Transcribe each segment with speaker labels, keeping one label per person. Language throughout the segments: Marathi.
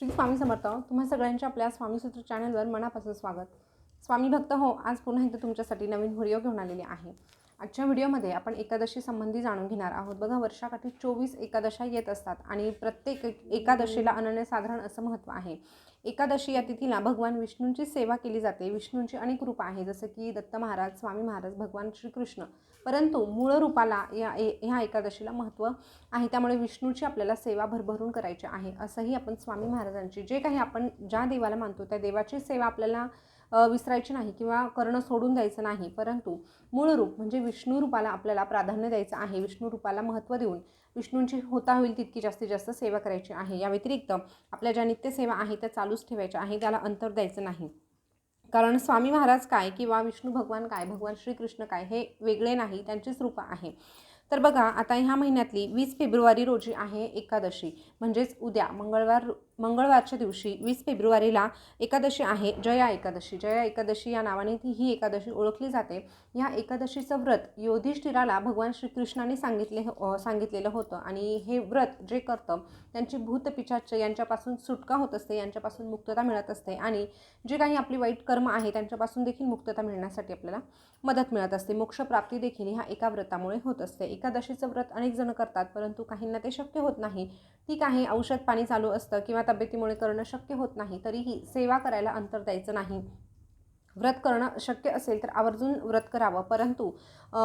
Speaker 1: श्री स्वामी समर्थ तुम्हा सगळ्यांच्या आपल्या स्वामीसूत्र चॅनलवर मनापासून स्वागत. स्वामी भक्त हो आज पुन्हा एकदा तुमच्यासाठी नवीन व्हिडिओ घेऊन आलेली आहे. आजच्या व्हिडिओमध्ये आपण एकादशी संबंधी जाणून घेणार आहोत. बघा वर्षाकाठी चोवीस एकादशा येत असतात आणि प्रत्येक एकादशीला अनन्यसाधारण असं महत्त्व आहे. एकादशी या तिथीला भगवान विष्णूंची सेवा केली जाते. विष्णूंची अनेक रूपं आहे जसं की दत्त महाराज स्वामी महाराज भगवान श्रीकृष्ण. परंतु मूळ रूपाला या ए ह्या एकादशीला महत्त्व आहे. त्यामुळे विष्णूची आपल्याला सेवा भरभरून करायची आहे. असंही आपण स्वामी महाराजांची जे काही आपण ज्या देवाला मानतो त्या देवाची सेवा आपल्याला विसरायची नाही किंवा करणं सोडून द्यायचं नाही. परंतु मूळ रूप म्हणजे विष्णू रूपाला आपल्याला प्राधान्य द्यायचं आहे विष्णू रूपाला महत्त्व देऊन विष्णूंची होता होईल तितकी जास्तीत जास्त सेवा करायची आहे. या व्यतिरिक्त आपल्या ज्या नित्यसेवा आहे त्या चालूच ठेवायच्या आहे त्याला अंतर द्यायचं नाही. कारण स्वामी महाराज काय किंवा विष्णू भगवान काय भगवान श्रीकृष्ण काय हे वेगळे नाही त्यांचीच रूपं आहे. तर बघा आता ह्या महिन्यातली वीस फेब्रुवारी रोजी आहे एकादशी. म्हणजेच उद्या मंगळवार मंगळवारच्या दिवशी वीस फेब्रुवारीला एकादशी आहे जया एकादशी. जया एकादशी या नावाने ती ही एकादशी ओळखली जाते. ह्या एकादशीचं व्रत योधिष्ठिराला भगवान श्रीकृष्णाने सांगितले सांगितलेलं होतं आणि हे व्रत जे करतं त्यांची भूतपिचाच यांच्यापासून सुटका होत असते यांच्यापासून मुक्तता मिळत असते आणि जे काही आपली वाईट कर्म आहे त्यांच्यापासून देखील मुक्तता मिळण्यासाठी आपल्याला मदत मिळत असते. मोक्षप्राप्ती देखील ह्या एका व्रतामुळे होत असते. एकादशीचं व्रत अनेक जण करतात परंतु काहींना ते शक्य होत नाही. ठीक आहे औषध पाणी चालू असतं किंवा तब्येतीमुळे करणं शक्य होत नाही तरीही सेवा करायला अंतर द्यायचं नाही. व्रत करणं शक्य असेल तर आवर्जून व्रत करावं परंतु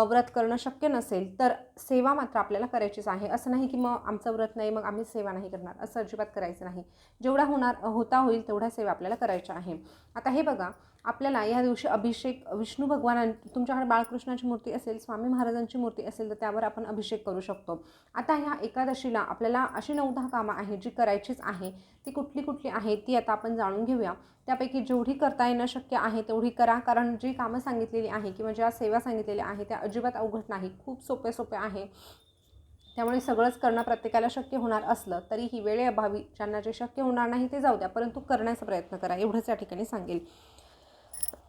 Speaker 1: व्रत करणं शक्य नसेल तर सेवा मात्र आपल्याला करायचीच आहे. असं नाही की मग आमचं व्रत नाही मग आम्ही सेवा नाही करणार. असं अजिबात करायचं नाही. जेवढा होणार होता होईल तेवढ्या सेवा आपल्याला करायच्या आहे. आता हे बघा आपल्याला या दिवशी अभिषेक विष्णू भगवानां तुमच्याकडे बाळकृष्णाची मूर्ती असेल स्वामी महाराजांची मूर्ती असेल तर त्यावर आपण अभिषेक करू शकतो. आता ह्या एकादशीला आपल्याला अशी नऊ दहा कामं आहेत जी करायचीच आहे. ती कुठली कुठली आहेत ती आता आपण जाणून घेऊया. त्यापैकी जेवढी करता येणं शक्य आहे तेवढी करा. कारण जी कामं सांगितलेली आहे किंवा ज्या सेवा सांगितलेल्या आहे त्या अजिबात अवघड नाही खूप सोपे सोपे आहे. त्यामुळे सगळंच करणं प्रत्येकाला शक्य होणार असलं तरीही वेळेअभावी ज्यांना जे शक्य होणार नाही ते जाऊ द्या. परंतु करण्याचा प्रयत्न करा. एवढंच या ठिकाणी सांगेल.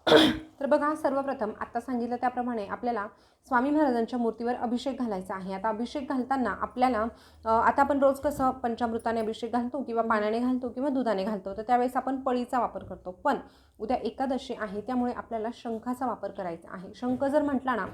Speaker 1: तर बघा सर्वप्रथम आत्ता सांगितलं त्याप्रमाणे आपल्याला स्वामी महाराजांच्या मूर्तीवर अभिषेक घालायचा आहे. आता अभिषेक घालताना आपल्याला आता आपण रोज कसं पंचामृताने अभिषेक घालतो किंवा पाण्याने घालतो किंवा दुधाने घालतो तर त्यावेळेस आपण पळीचा वापर करतो. पण उद्या एकादशी आहे त्यामुळे आपल्याला शंखाचा वापर करायचा आहे. शंख जर म्हटला ना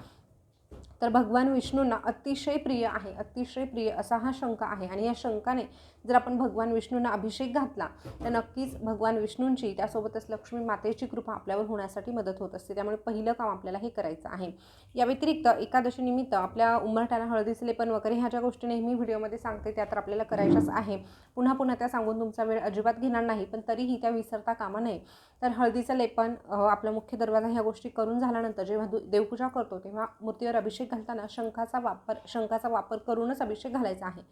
Speaker 1: तर भगवान विष्णूंना अतिशय प्रिय आहे अतिशय प्रिय असा हा शंका आहे. आणि या शंकाने जर आपण भगवान विष्णूंना अभिषेक घातला तर नक्कीच भगवान विष्णूंची त्यासोबतच लक्ष्मी मातेची कृपा आपल्यावर होण्यासाठी मदत होत असते. त्यामुळे पहिलं काम आपल्याला हे करायचं आहे. या व्यतिरिक्त एकादशीनिमित्त आपल्या उंबरठ्याला हळदीचे लेपन वगैरे ह्या ज्या गोष्टी नेहमी व्हिडिओमध्ये सांगते त्या तर आपल्याला करायच्याच आहे. पुन्हा पुन्हा त्या सांगून तुमचा वेळ अजिबात घेणार नाही पण तरीही त्या विसरता कामा नये. तर हळदीचं लेपन आपला मुख्य दरवाजा ह्या गोष्टी करून झाल्यानंतर जेव्हा देवपूजा करतो तेव्हा मूर्तीवर अभिषेक घालताना शंखाचा वापर शंखाचा वापर करूनच अभिषेक घालायचा आहे.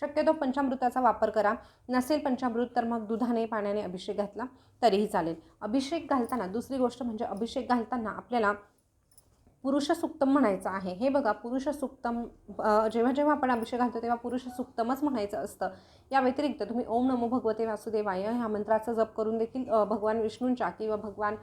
Speaker 1: शक्यतो पंचामृताचा वापर करा. नसेल पंचामृत तर मग दुधाने पाण्याने अभिषेक घातला तरीही चालेल. अभिषेक घालताना दुसरी गोष्ट म्हणजे अभिषेक घालताना आपल्याला पुरुष सुक्तम म्हणायचं आहे. हे बघा पुरुष सुक्तम जेव्हा जेव्हा आपण अभिषेक घालतो तेव्हा पुरुष सुक्तमच म्हणायचं असतं. या व्यतिरिक्त तुम्ही ओम नमो भगवते वासुदेवाय ह्या मंत्राचा जप करून देखील भगवान विष्णूंच्या किंवा भगवान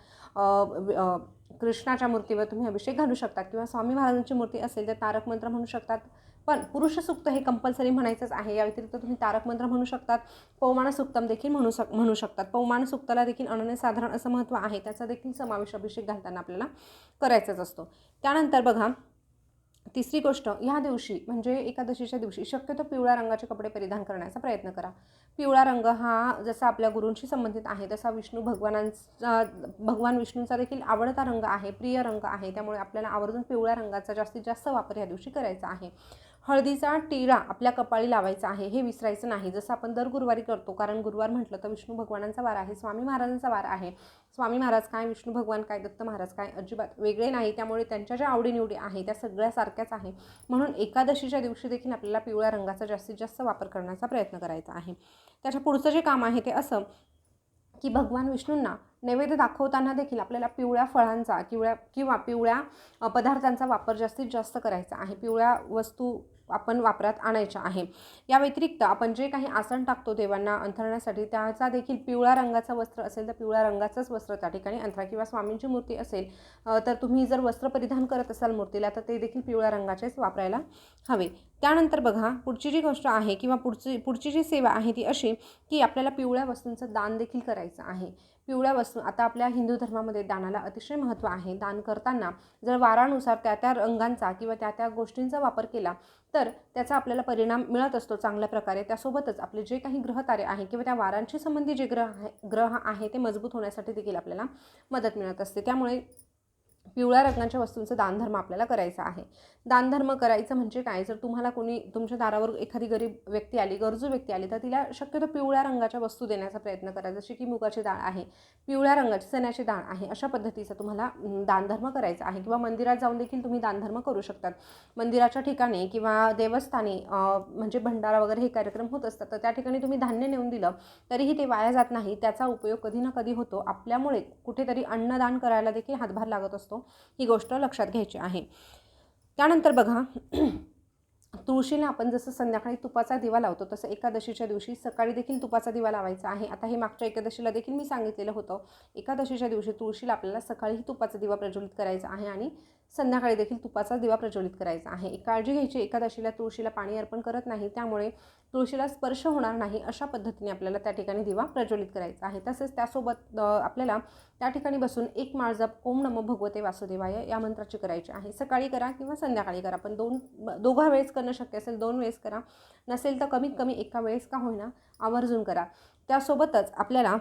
Speaker 1: कृष्णाच्या मूर्तीवर तुम्ही अभिषेक घालू शकता किंवा स्वामी महाराजांची मूर्ती असेल तर तारक मंत्र म्हणू शकतात. पण पुरुषसुक्त हे कंपल्सरी म्हणायचंच आहे. या व्यतिरिक्त तुम्ही तारक मंत्र म्हणू शकतात पौमान सुक्तम देखील म्हणू शक म्हणू शकतात. पौमान सुक्ताला देखील अनन्यसाधारण असं महत्त्व आहे. त्याचा देखील समावेश अभिषेक घालताना आपल्याला करायचाच असतो. त्यानंतर बघा तिसरी गोष्ट ह्या दिवशी म्हणजे एकादशीच्या दिवशी शक्यतो पिवळ्या रंगाचे कपडे परिधान करण्याचा प्रयत्न करा. पिवळा रंग हा जसा आपल्या गुरूंशी संबंधित आहे तसा विष्णू भगवानांचा भगवान विष्णूंचा देखील आवडता रंग आहे प्रिय रंग आहे. त्यामुळे आपल्याला आवर्जून पिवळ्या रंगाचा जास्तीत जास्त वापर ह्या दिवशी करायचा आहे. हळदीचा टिळा आपल्या कपाळी लावायचा आहे हे विसरायचं नाही. जसं आपण दर गुरुवारी करतो कारण गुरुवार म्हटलं तर विष्णू भगवानांचा वार आहे स्वामी महाराजांचा वार आहे. स्वामी महाराज काय विष्णू भगवान काय दत्त महाराज काय अजिबात वेगळे नाही. त्यामुळे त्यांच्या ज्या आवडीनिवडी आहे त्या सगळ्या सारख्याच आहे. म्हणून एकादशीच्या दिवशी देखील आपल्याला पिवळ्या रंगाचा जास्तीत जास्त वापर करण्याचा प्रयत्न करायचा आहे. त्याच्या पुढचं जे काम आहे ते असं की भगवान विष्णूंना नैवेद्य दाखवताना देखील आपल्याला पिवळ्या फळांचा किंवा किंवा पिवळ्या पदार्थांचा वापर जास्तीत जास्त करायचा आहे. पिवळ्या वस्तू आपण वापरात आणायच्या आहे. या व्यतिरिक्त आपण जे काही आसन टाकतो देवांना अंथरण्यासाठी त्याचा देखील पिवळ्या रंगाचं वस्त्र असेल तर पिवळ्या रंगाचंच वस्त्र त्या ठिकाणी अंथरा किंवा स्वामींची मूर्ती असेल तर तुम्ही जर वस्त्र परिधान करत असाल मूर्तीला तर ते देखील पिवळ्या रंगाचेच वापरायला हवे. त्यानंतर बघा पुढची जी गोष्ट आहे किंवा पुढची पुढची जी सेवा आहे ती अशी की आपल्याला पिवळ्या वस्तूंचं दान देखील करायचं आहे. पिवळ्या वस्तू आता आपल्या हिंदू धर्मामध्ये दानाला अतिशय महत्त्व आहे. दान करताना जर वारानुसार त्या त्या रंगांचा किंवा त्या त्या गोष्टींचा वापर केला तर त्याचा आपल्याला परिणाम मिळत असतो चांगल्या प्रकारे. त्यासोबतच आपले जे काही ग्रहतारे आहे किंवा त्या वारांशी संबंधी जे ग्रह आहे ग्रह आहे ते मजबूत होण्यासाठी देखील आपल्याला मदत मिळत असते. त्यामुळे पिवळ्या रंगाच्या वस्तूंचं दानधर्म आपल्याला करायचा आहे. दानधर्म करायचं म्हणजे काय? जर तुम्हाला कोणी तुमच्या दारावर एखादी गरीब व्यक्ती आली गरजू व्यक्ती आली तर तिला शक्यतो पिवळ्या रंगाच्या वस्तू देण्याचा प्रयत्न करा. जशी की मुगाची डाळ आहे पिवळ्या रंगाची चण्याची डाळ आहे अशा पद्धतीचा तुम्हाला दानधर्म करायचा आहे. किंवा मंदिरात जाऊन देखील तुम्ही दानधर्म करू शकतात. मंदिराच्या ठिकाणी किंवा देवस्थानी म्हणजे भंडारा वगैरे हे कार्यक्रम होत असतात तर त्या ठिकाणी तुम्ही धान्य नेऊन दिलं तरीही ते वाया जात नाही. त्याचा उपयोग कधी ना कधी होतो. आपल्यामुळे कुठेतरी अन्नदान करायला देखील हातभार लागत असतो. ही गोष्ट लक्षात घ्यायची आहे. त्यानंतर बघा तुळशीला आपण जसं संध्याकाळी तुपाचा दिवा लावतो तसं एकादशीच्या दिवशी सकाळी देखील तुपाचा दिवा लावायचा आहे. आता हे मागच्या एकादशीला देखील मी सांगितलेलं होतं. एकादशीच्या दिवशी तुळशीला आपल्याला सकाळीही तुपाचा दिवा प्रज्वलित करायचा आहे आणि संध्याकाळी देखील तुपाचा दिवा प्रज्वलित करायचा आहे. एक काळजी घ्यायची एकादशीला तुळशीला पाणी अर्पण करत नाही त्यामुळे तुळशीला स्पर्श होणार नाही अशा पद्धतीने आपल्याला त्या ठिकाणी दिवा प्रज्वलित करायचा आहे. तसेच त्यासोबत आपल्याला त्या ठिकाणी बसून एक माळजप ओम नमो भगवते वासुदेवाय या मंत्राची करायची आहे. सकाळी करा किंवा संध्याकाळी करा पण दोन दोघा वेळेस करणं शक्य असेल दोन वेळेस करा. नसेल तर कमीत कमी एका वेळेस का होईना आवर्जून करा. त्यासोबतच आपल्याला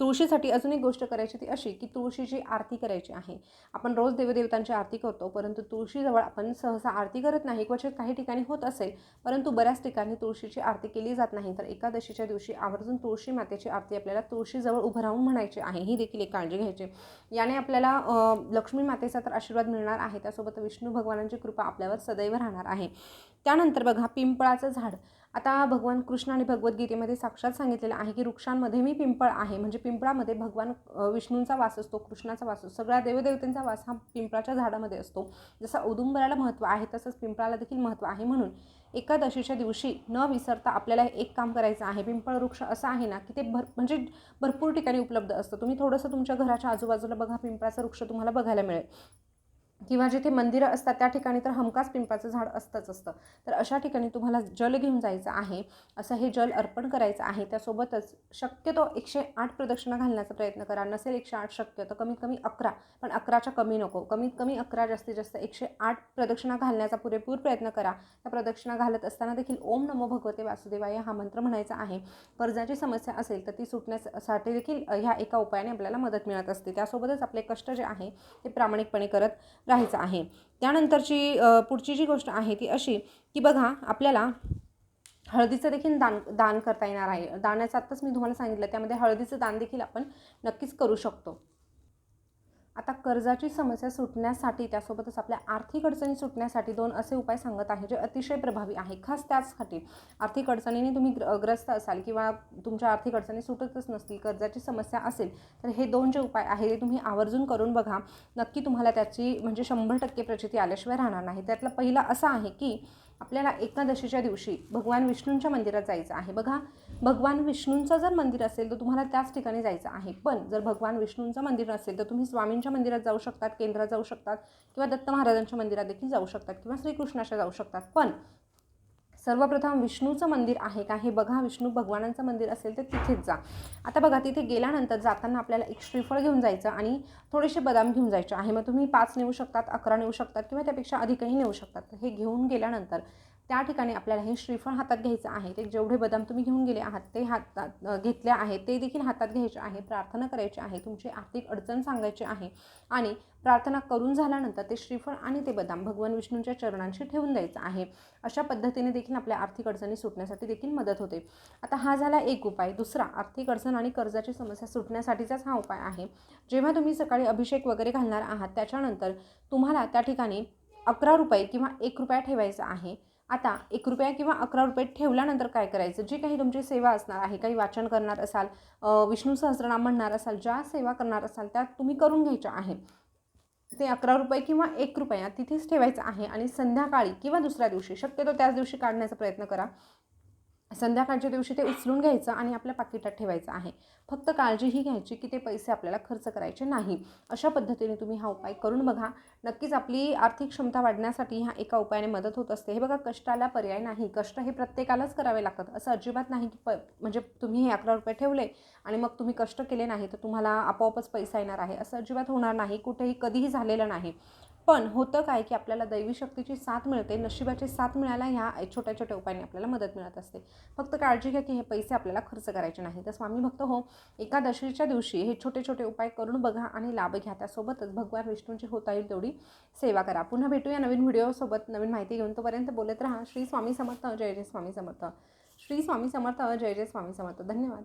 Speaker 1: तुळशीसाठी अजून एक गोष्ट करायची ती अशी की तुळशीची आरती करायची आहे. आपण रोज देवदेवतांची आरती करतो परंतु तुळशीजवळ आपण सहसा आरती करत नाही क्वचित काही ठिकाणी होत असेल परंतु बऱ्याच ठिकाणी तुळशीची आरती केली जात नाही. तर एकादशीच्या दिवशी आवर्जून तुळशी मातेची आरती आपल्याला तुळशीजवळ उभं राहून म्हणायची आहे. ही देखील एक काळजी घ्यायची. याने आपल्याला लक्ष्मी मातेचा तर आशीर्वाद मिळणार आहे. त्यासोबत विष्णू भगवानांची कृपा आपल्यावर सदैव राहणार आहे. त्यानंतर बघा पिंपळाचं झाड. आता भगवान कृष्ण आणि भगवद्गीतेमध्ये साक्षात सांगितलेलं आहे की वृक्षांमध्ये मी पिंपळ आहे. म्हणजे पिंपळामध्ये भगवान विष्णूंचा वास असतो कृष्णाचा वास असतो सगळ्या देवदेवतेंचा वास हा पिंपळाच्या झाडामध्ये असतो. जसं औदुंबराला महत्त्व आहे तसंच पिंपळाला देखील महत्त्व आहे म्हणून एकादशीच्या दिवशी न विसरता आपल्याला एक काम करायचं आहे. पिंपळ वृक्ष असं आहे ना की ते भर म्हणजे भरपूर ठिकाणी उपलब्ध असतं. तुम्ही थोडंसं तुमच्या घराच्या आजूबाजूला बघा पिंपळाचं वृक्ष तुम्हाला बघायला मिळेल. किंवा जिथे मंदिरं असतात त्या ठिकाणी तर हमखास पिंपळाचं झाड असतंच असतं. तर अशा ठिकाणी तुम्हाला जल घेऊन जायचं आहे असं हे जल अर्पण करायचं आहे त्यासोबतच शक्यतो एकशे आठ प्रदक्षिणा घालण्याचा प्रयत्न करा. नसेल एकशे आठ शक्य तर कमीत कमी अकरा पण अकराच्या कमी नको. कमीत कमी अकरा जास्तीत जास्त एकशे आठ प्रदक्षिणा घालण्याचा पुरेपूर प्रयत्न करा. त्या प्रदक्षिणा घालत असताना देखील ओम नमो भगवते वासुदेवाय हा मंत्र म्हणायचा आहे. कर्जाची समस्या असेल तर ती सुटण्यासाठी देखील ह्या एका उपायाने आपल्याला मदत मिळत असते. त्यासोबतच आपले कष्ट जे आहे ते प्रामाणिकपणे करत राहायचं आहे. त्यानंतरची पुढची जी गोष्ट आहे ती अशी की बघा आपल्याला हळदीचं देखील दान दान करता येणार आहे. दानाचं आत्ताच मी तुम्हाला सांगितलं त्यामध्ये हळदीचं दान देखील आपण नक्कीच करू शकतो. आता कर्जाची समस्या सुटण्यासाठी त्यासोबतच आपल्या आर्थिक अडचणी सुटण्यासाठी दोन असे उपाय सांगत आहे जे अतिशय प्रभावी आहे. खास त्याचसाठी आर्थिक अडचणीने तुम्ही ग्र ग्रस्त असाल किंवा तुमच्या आर्थिक अडचणी सुटतच नसतील कर्जाची समस्या असेल तर हे दोन जे उपाय आहे ते तुम्ही आवर्जून करून बघा. नक्की तुम्हाला त्याची म्हणजे शंभर टक्के प्रचिती आल्याशिवाय राहणार नाही. त्यातला पहिला असा आहे की आपल्याला एकादशीच्या दिवशी भगवान विष्णूंच्या मंदिरात जायचं आहे. बघा भगवान विष्णूंचं जर मंदिर असेल तर तुम्हाला त्याच ठिकाणी जायचं आहे. पण जर भगवान विष्णूंचं मंदिर नसेल तर तुम्ही स्वामींच्या मंदिरात जाऊ शकतात केंद्रात जाऊ शकतात किंवा दत्त महाराजांच्या मंदिरात देखील जाऊ शकतात किंवा श्रीकृष्णाच्या जाऊ शकतात. पण सर्वप्रथम विष्णूचं मंदिर आहे का? हे बघा. विष्णू भगवानांचं मंदिर असेल तर तिथेच जा. आता बघा तिथे गेल्यानंतर जाताना आपल्याला एक श्रीफळ घेऊन जायचं आणि थोडेसे बदाम घेऊन जायचे आहे. मग तुम्ही पाच नेऊ शकतात अकरा नेऊ शकतात किंवा त्यापेक्षा अधिकही नेऊ शकतात. हे घेऊन गेल्यानंतर त्या ठिकाणी आपल्याला हे श्रीफळ हातात घ्यायचं आहे. ते जेवढे बदाम तुम्ही घेऊन गेले आहात ते हातात घेतले आहे ते देखील हातात घ्यायचे आहे प्रार्थना करायची आहे तुमची आर्थिक अडचण सांगायची आहे आणि प्रार्थना करून झाल्यानंतर ते श्रीफळ आणि ते बदाम भगवान विष्णूंच्या चरणांशी ठेवून द्यायचं आहे. अशा पद्धतीने देखील आपल्या आर्थिक अडचणी सुटण्यासाठी देखील मदत होते. आता हा झाला एक उपाय. दुसरा आर्थिक अडचण आणि कर्जाची समस्या सुटण्यासाठीचाच हा उपाय आहे. जेव्हा तुम्ही सकाळी अभिषेक वगैरे घालणार आहात त्याच्यानंतर तुम्हाला त्या ठिकाणी अकरा रुपये किंवा एक रुपया ठेवायचा आहे. आता एक रुपया किंवा अकरा रुपये ठेवल्यानंतर काय करायचं? जी काही तुमची सेवा असणार आहे काही वाचन करणार असाल विष्णू सहस्रनाम म्हणणार असाल ज्या सेवा करणार असाल त्या तुम्ही करून घ्यायच्या आहे. ते अकरा रुपये किंवा एक रुपया तिथेच ठेवायचं आहे आणि संध्याकाळी किंवा दुसऱ्या दिवशी शक्यतो त्याच दिवशी काढण्याचा प्रयत्न करा. संध्याकाळच्या दिवशी ते उचलून घ्यायचं आणि आपल्या पाकिटात ठेवायचं आहे. फक्त काळजी ही घ्यायची की ते पैसे आपल्याला खर्च करायचे नाही. अशा पद्धतीने तुम्ही हा उपाय करून बघा. नक्कीच आपली आर्थिक क्षमता वाढण्यासाठी ह्या एका उपायाने मदत होत असते. हे बघा कष्टाला पर्याय नाही. कष्ट हे प्रत्येकालाच करावे लागतात. असं अजिबात नाही की प म्हणजे तुम्ही हे अकरा रुपये ठेवले आणि मग तुम्ही कष्ट केले नाही तर तुम्हाला आपोआपच पैसा येणार आहे. असं अजिबात होणार नाही. कुठेही कधीही झालेलं नाही. पण होतं काय की आपल्याला दैवी शक्तीची साथ मिळते नशिबाची साथ मिळायला ह्या छोट्या छोट्या उपायाने आपल्याला मदत मिळत असते. फक्त काळजी घ्या की हे पैसे आपल्याला खर्च करायचे नाही तर स्वामी भक्त हो एकादशीच्या दिवशी हे छोटे छोटे उपाय करून बघा आणि लाभ घ्या. त्यासोबतच भगवान विष्णूंची होता येईल तेवढी सेवा करा. पुन्हा भेटूया नवीन व्हिडिओसोबत. नवीन माहिती घेऊन तोपर्यंत बोलत राहा. श्री स्वामी समर्थ. जय जय स्वामी समर्थ. श्री स्वामी समर्थ. जय जय स्वामी समर्थ. धन्यवाद.